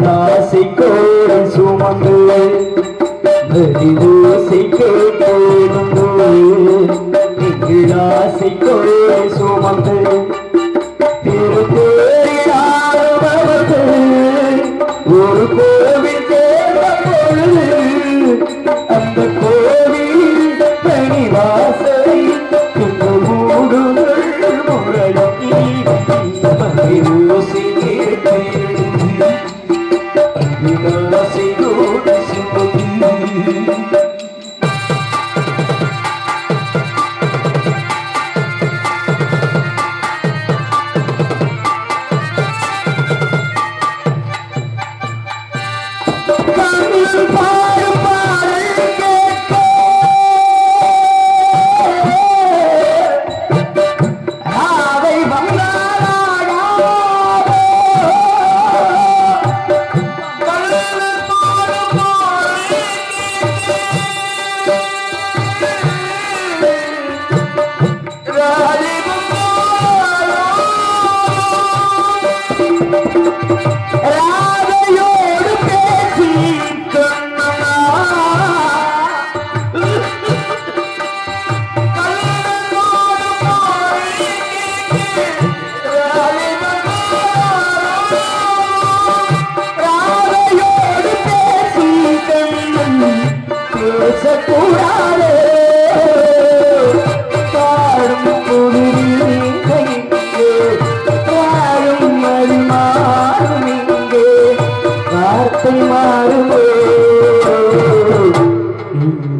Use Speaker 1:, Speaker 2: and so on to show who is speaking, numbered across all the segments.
Speaker 1: ஆசை கோடி சுமந்து வெறிவோசை கேட்டேருந்து எங்கள் ஆசை சுமந்து திருப்பேரிடாதவர்க்கு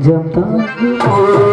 Speaker 1: நெஞ்சம் தாங்குமோ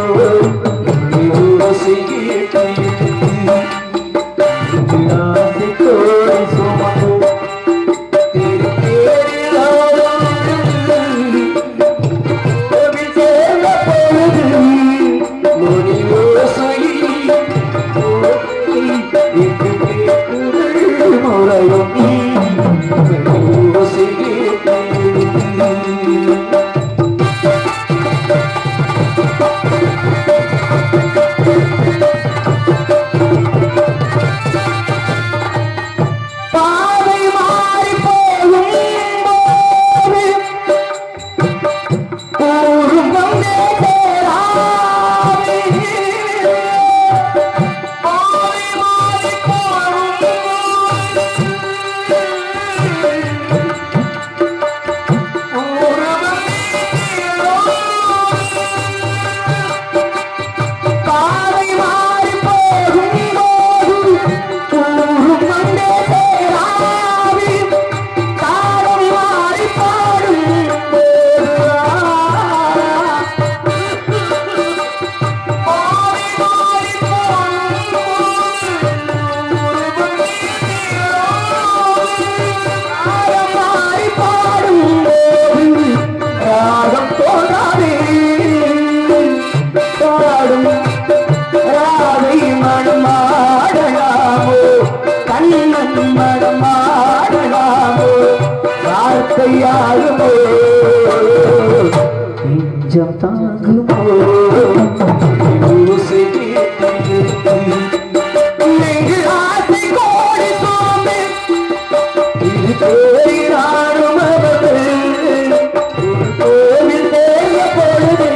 Speaker 1: கோவில் தேர்ந்த பொழுது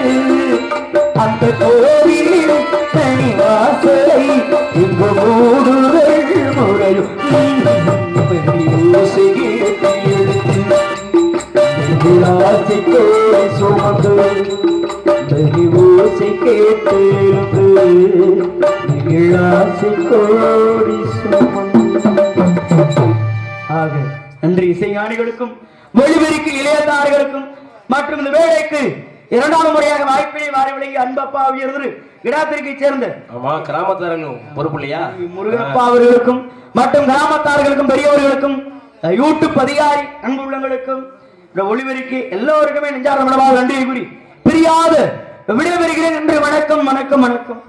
Speaker 1: அந்த கோவில் தனி வாசலை இங்கு கோடி சுமந்து பலி ஓசை கேட்டு ஆசை கோடி சுமந்து ஆக நன்றி. இசைஞானிகளுக்கும் மொழிபெருக்கு இளையதார்களுக்கும் மற்றும் இந்த வேலைக்கு இரண்டாவது முறையாக வாய்ப்பினை வாரி விளங்கி அன்பப்பா உயர்ந்து இடாத்திற்கை சேர்ந்த
Speaker 2: ஆமா கிராமத்தாரங்க பொறுப்பு இல்லையா
Speaker 1: முருகப்பா அவர்களுக்கும் மற்றும் கிராமத்தார்களுக்கும் பெரியவர்களுக்கும் யூடியூப் அதிகாரி அன்பு உள்ளங்களுக்கும் இந்த ஒளிபெருக்கு எல்லோருக்குமே நெஞ்சார மனமாக நன்றி கூறி பிரியாது. விடைபெறுகிறேன் என்று வணக்கம் வணக்கம் வணக்கம்.